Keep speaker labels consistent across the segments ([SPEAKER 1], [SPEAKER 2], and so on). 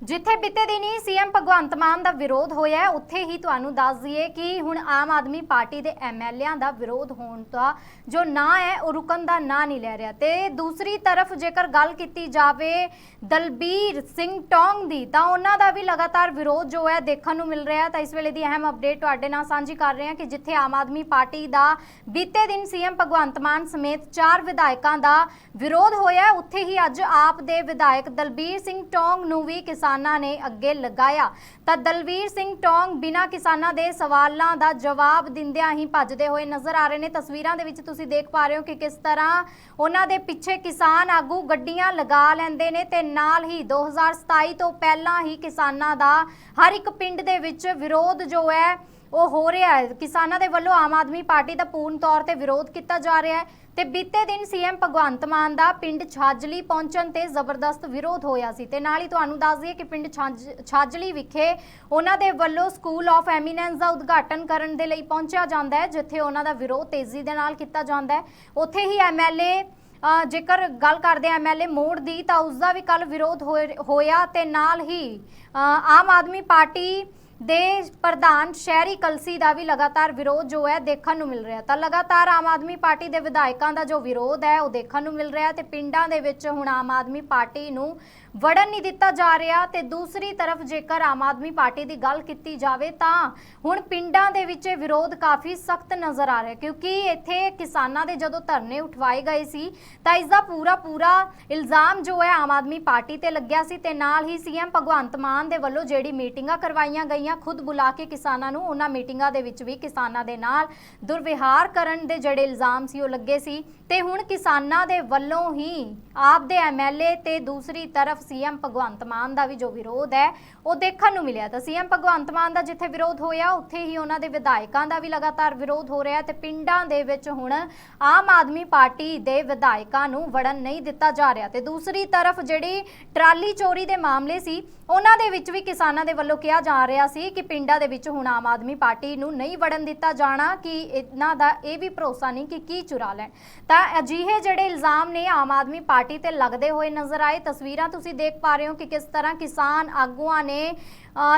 [SPEAKER 1] ਜਿੱਥੇ ਬੀਤੇ ਦਿਨੀ ਸੀਐਮ ਭਗਵੰਤ ਮਾਨ ਦਾ ਵਿਰੋਧ ਹੋਇਆ ਉੱਥੇ ਹੀ ਤੁਹਾਨੂੰ ਦੱਸ ਦਈਏ ਕਿ ਹੁਣ ਆਮ ਆਦਮੀ ਪਾਰਟੀ ਦੇ ਐਮਐਲਏਆਂ ਦਾ ਵਿਰੋਧ ਹੋਣ ਦਾ ਜੋ ਨਾਂ ਹੈ, ਉਹ ਰੁਕਣ ਦਾ ਨਾਂ ਨਹੀਂ ਲੈ ਰਿਹਾ। ਤੇ ਦੂਸਰੀ ਤਰਫ ਜੇਕਰ ਗੱਲ ਕੀਤੀ ਜਾਵੇ ਦਲਬੀਰ ਸਿੰਘ ਟੌਂਗ ਦੀ, ਤਾਂ ਉਹਨਾਂ ਦਾ ਵੀ ਲਗਾਤਾਰ ਵਿਰੋਧ ਜੋ ਹੈ ਦੇਖਣ ਨੂੰ ਮਿਲ ਰਿਹਾ ਤਾਂ ਇਸ ਵੇਲੇ ਦੀ ਅਹਿਮ ਅਪਡੇਟ ਤੁਹਾਡੇ ਨਾਲ ਸਾਂਝੀ ਕਰ ਰਹੇ ਹਾਂ ਕਿ ਜਿੱਥੇ ਆਮ ਆਦਮੀ ਪਾਰਟੀ ਦਾ ਬੀਤੇ ਦਿਨ ਸੀਐਮ ਭਗਵੰਤ ਮਾਨ ਸਮੇਤ ਚਾਰ ਵਿਧਾਇਕਾਂ ਦਾ ਵਿਰੋਧ ਹੋਇਆ ਉੱਥੇ ਹੀ ਅੱਜ ਆਪ ਦੇ ਵਿਧਾਇਕ ਦਲਬੀਰ ਸਿੰਘ ਟੌਂਗ ਨੂੰ ਵੀ ਕਿਸਾਨ ਨੇ ਅੱਗੇ ਲਗਾਇਆ। ਤਾਂ ਦਲਬੀਰ ਸਿੰਘ ਟੌਂਗ ਬਿਨਾਂ ਕਿਸਾਨਾਂ ਦੇ ਸਵਾਲਾਂ ਦਾ ਜਵਾਬ ਦਿੰਦਿਆਂ ਹੀ ਭੱਜਦੇ ਹੋਏ ਨਜ਼ਰ ਆ ਰਹੇ ਨੇ। ਤਸਵੀਰਾਂ ਦੇ ਵਿੱਚ ਤੁਸੀਂ ਦੇਖ ਪਾ ਰਹੇ ਹੋ ਕਿ ਕਿਸ ਤਰ੍ਹਾਂ ਉਹਨਾਂ ਦੇ ਪਿੱਛੇ ਕਿਸਾਨ ਆਗੂ ਗੱਡੀਆਂ ਲਗਾ ਲੈਂਦੇ ਨੇ ਤੇ ਨਾਲ ਹੀ 2027 ਤੋਂ ਪਹਿਲਾਂ ਹੀ ਕਿਸਾਨਾਂ ਦਾ ਹਰ ਇੱਕ ਪਿੰਡ ਦੇ ਵਿੱਚ ਵਿਰੋਧ ਜੋ ਹੈ ਉਹ ਹੋ ਰਿਹਾ ਹੈ। ਕਿਸਾਨਾਂ ਦੇ ਵੱਲੋਂ ਆਮ ਆਦਮੀ ਪਾਰਟੀ ਦਾ ਪੂਰਨ ਤੌਰ ਤੇ ਵਿਰੋਧ ਕੀਤਾ ਜਾ ਰਿਹਾ ਹੈ ਤੇ ਬੀਤੇ ਦਿਨ ਸੀਐਮ ਭਗਵੰਤ ਮਾਨ ਦਾ ਪਿੰਡ ਛਾਜਲੀ ਪਹੁੰਚਣ ਤੇ ਜ਼ਬਰਦਸਤ ਵਿਰੋਧ ਹੋਇਆ ਸੀ। ਤੇ ਨਾਲ ਹੀ ਤੁਹਾਨੂੰ ਦੱਸ ਦਈਏ ਕਿ ਪਿੰਡ ਛਾਜ- ਛਾਜਲੀ ਵਿਖੇ ਉਹਨਾਂ ਦੇ ਵੱਲੋਂ ਸਕੂਲ ਆਫ ਐਮੀਨੈਂਸ ਦਾ ਉਦਘਾਟਨ ਕਰਨ ਦੇ ਲਈ ਪਹੁੰਚਿਆ ਜਾਂਦਾ ਹੈ ਜਿੱਥੇ ਉਹਨਾਂ ਦਾ ਵਿਰੋਧ ਤੇਜ਼ੀ ਦੇ ਨਾਲ ਕੀਤਾ ਜਾਂਦਾ ਹੈ। ਉੱਥੇ ਹੀ ਐਮਐਲਏ ਅ, ਜੇਕਰ ਗੱਲ ਕਰਦੇ ਆ ਐਮਐਲਏ ਮੋੜ ਦੀ ਤਾਂ ਉਸ ਦਾ ਵੀ ਕੱਲ ਵਿਰੋਧ ਹੋਏ- ਹੋਇਆ ਤੇ ਨਾਲ ਹੀ ਆਮ ਆਦਮੀ ਪਾਰਟੀ ਦੇ ਪ੍ਰਧਾਨ ਸ਼ਹਿਰੀ ਕਲਸੀ ਦਾ ਵੀ ਲਗਾਤਾਰ ਵਿਰੋਧ ਜੋ ਹੈ ਦੇਖਣ ਨੂੰ ਮਿਲ ਰਿਹਾ। ਤਾਂ ਲਗਾਤਾਰ ਆਮ ਆਦਮੀ ਪਾਰਟੀ ਦੇ ਵਿਧਾਇਕਾਂ ਦਾ ਜੋ ਵਿਰੋਧ ਹੈ, ਉਹ ਦੇਖਣ ਨੂੰ ਮਿਲ ਰਿਹਾ ਤੇ ਪਿੰਡਾਂ ਦੇ ਵਿੱਚ ਹੁਣ ਆਮ ਆਦਮੀ ਪਾਰਟੀ ਨੂੰ ਵੜਨ ਨਹੀਂ ਦਿੱਤਾ ਜਾ ਰਿਹਾ ਤੇ ਦੂਸਰੀ ਤਰਫ ਜੇਕਰ ਆਮ ਆਦਮੀ ਪਾਰਟੀ ਦੀ ਗੱਲ ਕੀਤੀ ਜਾਵੇ ਤਾਂ ਹੁਣ ਪਿੰਡਾਂ ਦੇ ਵਿੱਚ ਇਹ ਵਿਰੋਧ ਕਾਫੀ ਸਖਤ ਨਜ਼ਰ ਆ ਰਿਹਾ ਕਿਉਂਕਿ ਇੱਥੇ ਕਿਸਾਨਾਂ ਦੇ ਜਦੋਂ ਧਰਨੇ ਉਠਵਾਏ ਗਏ ਸੀ, ਤਾਂ ਇਸ ਦਾ ਪੂਰਾ ਪੂਰਾ ਇਲਜ਼ਾਮ ਜੋ ਹੈ ਆਮ ਆਦਮੀ ਪਾਰਟੀ ਤੇ ਲੱਗਿਆ ਸੀ ਤੇ ਨਾਲ ਹੀ ਸੀਐਮ ਭਗਵੰਤ ਮਾਨ ਦੇ ਵੱਲੋਂ ਜਿਹੜੀ ਮੀਟਿੰਗਾਂ ਕਰਵਾਈਆਂ ਗਈਆਂ ਖੁਦ ਬੁਲਾ ਕੇ ਕਿਸਾਨਾਂ ਨੂੰ ਉਹਨਾਂ ਮੀਟਿੰਗਾਂ ਦੇ ਵਿੱਚ ਵੀ ਕਿਸਾਨਾਂ ਦੇ ਨਾਲ ਦੁਰਵਿਹਾਰ ਕਰਨ ਦੇ ਜਿਹੜੇ ਇਲਜ਼ਾਮ ਸੀ ਉਹ ਲੱਗੇ ਸੀ। ਤੇ ਹੁਣ ਕਿਸਾਨਾਂ ਦੇ ਵੱਲੋਂ ਹੀ ਆਪ ਦੇ ਐਮਐਲਏ ਤੇ ਦੂਸਰੀ ਤਰਫ ਸੀਐਮ ਭਗਵੰਤ ਮਾਨ ਦਾ ਵੀ ਜੋ ਵਿਰੋਧ ਹੈ, ਉਹ ਦੇਖਣ ਨੂੰ ਮਿਲਿਆ। ਤਾਂ ਸੀਐਮ ਭਗਵੰਤ ਮਾਨ ਦਾ ਜਿੱਥੇ ਵਿਰੋਧ ਹੋਇਆ, ਉੱਥੇ ਹੀ ਉਹਨਾਂ ਦੇ ਵਿਧਾਇਕਾਂ ਦਾ ਵੀ ਲਗਾਤਾਰ ਵਿਰੋਧ ਹੋ ਰਿਹਾ ਤੇ ਪਿੰਡਾਂ ਦੇ ਵਿੱਚ ਹੁਣ ਆਮ ਆਦਮੀ ਪਾਰਟੀ ਦੇ ਵਿਧਾਇਕਾਂ ਨੂੰ ਵੜਨ ਨਹੀਂ ਦਿੱਤਾ ਜਾ ਰਿਹਾ। ਤੇ ਦੂਸਰੀ ਤਰਫ ਜਿਹੜੀ ਟਰਾਲੀ ਚੋਰੀ ਦੇ ਮਾਮਲੇ ਸੀ, ਉਹਨਾਂ ਦੇ ਵਿੱਚ ਵੀ ਕਿਸਾਨਾਂ ਦੇ ਵੱਲੋਂ ਕਿਹਾ ਜਾ ਰਿਹਾ ਸੀ ਕਿ ਪਿੰਡਾਂ ਦੇ ਵਿੱਚ ਹੁਣ ਆਮ ਆਦਮੀ ਪਾਰਟੀ ਨੂੰ ਨਹੀਂ ਵੜਨ ਦਿੱਤਾ ਜਾਣਾ, ਕਿ ਇਹਨਾਂ ਦਾ ਇਹ ਵੀ ਭਰੋਸਾ ਨਹੀਂ ਕਿ ਕੀ ਚੁਰਾ ਲੈਣ। ਤਾਂ ਅਜਿਹੇ ਜਿਹੜੇ ਇਲਜ਼ਾਮ ਨੇ ਆਮ ਆਦਮੀ ਪਾਰਟੀ ਤੇ ਲੱਗਦੇ ਹੋਏ ਨਜ਼ਰ ਆਏ, ਤਸਵੀਰਾਂ ਤੁਸੀਂ ਦੇਖ ਪਾ ਰਹੇ ਹੋ ਕਿ ਕਿਸ ਤਰ੍ਹਾਂ ਕਿਸਾਨ ਆਗੂਆਂ ਨੇ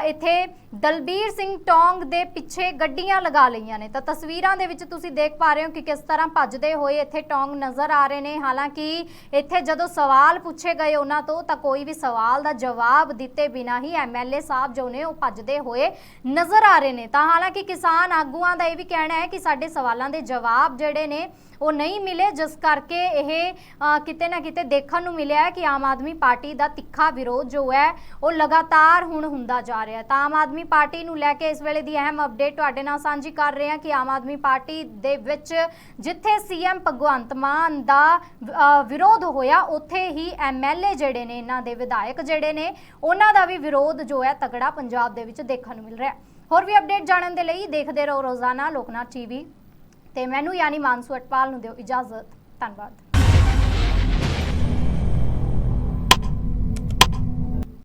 [SPEAKER 1] ਇੱਥੇ ਦਲਬੀਰ ਸਿੰਘ ਟੌਂਗ ਦੇ ਪਿੱਛੇ ਗੱਡੀਆਂ ਲਗਾ ਲਈਆਂ ਨੇ। ਤਾਂ ਤਸਵੀਰਾਂ ਦੇ ਵਿੱਚ ਤੁਸੀਂ ਦੇਖ ਪਾ ਰਹੇ ਹੋ ਕਿ ਕਿਸ ਤਰ੍ਹਾਂ ਭੱਜਦੇ ਹੋਏ ਇੱਥੇ ਟੌਂਗ ਨਜ਼ਰ ਆ ਰਹੇ ਨੇ। ਹਾਲਾਂਕਿ ਇੱਥੇ ਜਦੋਂ ਸਵਾਲ ਪੁੱਛੇ ਗਏ ਉਹਨਾਂ ਤੋਂ, ਤਾਂ ਕੋਈ ਵੀ ਸਵਾਲ ਦਾ ਜਵਾਬ ਦਿੱਤੇ ਬਿਨਾਂ ਹੀ ਐਮਐਲਏ ਸਾਹਿਬ ਜੋ ਨੇ ਉਹ ਭੱਜਦੇ ਹੋਏ ਨਜ਼ਰ ਆ ਰਹੇ ਨੇ। ਤਾਂ ਹਾਲਾਂਕਿ ਕਿਸਾਨ ਆਗੂਆਂ ਦਾ ਇਹ ਵੀ ਕਹਿਣਾ ਹੈ ਕਿ ਸਾਡੇ ਸਵਾਲਾਂ ਦੇ ਜਵਾਬ ਜਿਹੜੇ ਨੇ ਉਹ ਨਹੀਂ ਮਿਲੇ, ਜਿਸ ਕਰਕੇ ਇਹ ਕਿਤੇ ਨਾ ਕਿਤੇ ਦੇਖਣ ਨੂੰ ਮਿਲਿਆ ਹੈ ਕਿ ਆਮ ਆਦਮੀ ਪਾਰਟੀ ਦਾ ਤਿੱਖਾ ਵਿਰੋਧ ਜੋ ਹੈ, ਉਹ ਲਗਾਤਾਰ ਹੁਣ ਹੁੰਦਾ ਜਾ ਰਿਹਾ ਤਾਂ ਆਮ ਆਦਮੀ ਪਾਰਟੀ ਨੂੰ ਲੈ ਕੇ ਇਸ ਵੇਲੇ ਦੀ ਅਹਿਮ ਅਪਡੇਟ ਤੁਹਾਡੇ ਨਾਲ ਸਾਂਝੀ ਕਰ ਰਹੇ ਹਾਂ ਕਿ ਆਮ ਆਦਮੀ ਪਾਰਟੀ ਦੇ ਵਿੱਚ ਜਿੱਥੇ ਸੀਐਮ ਭਗਵੰਤ ਮਾਨ ਦਾ ਵਿਰੋਧ ਹੋਇਆ, ਉੱਥੇ ਹੀ ਐਮਐਲਏ ਜਿਹੜੇ ਨੇ, ਇਹਨਾਂ ਦੇ ਵਿਧਾਇਕ ਜਿਹੜੇ ਨੇ, ਉਹਨਾਂ ਦਾ ਵੀ ਵਿਰੋਧ ਜੋ ਹੈ ਤਗੜਾ ਪੰਜਾਬ ਦੇ ਵਿੱਚ ਦੇਖਣ ਨੂੰ ਮਿਲ ਰਿਹਾ ਹੋਰ ਵੀ ਅਪਡੇਟ ਜਾਣਨ ਦੇ ਲਈ ਦੇਖਦੇ ਰਹੋ ਰੋਜ਼ਾਨਾ ਲੋਕਨਾਥ ਟੀਵੀ। ਤੇ ਮੈਨੂੰ ਯਾਨੀ ਮਾਨਸੂ ਅਟਪਾਲ ਨੂੰ ਦਿਓ ਇਜਾਜ਼ਤ। ਧੰਨਵਾਦ।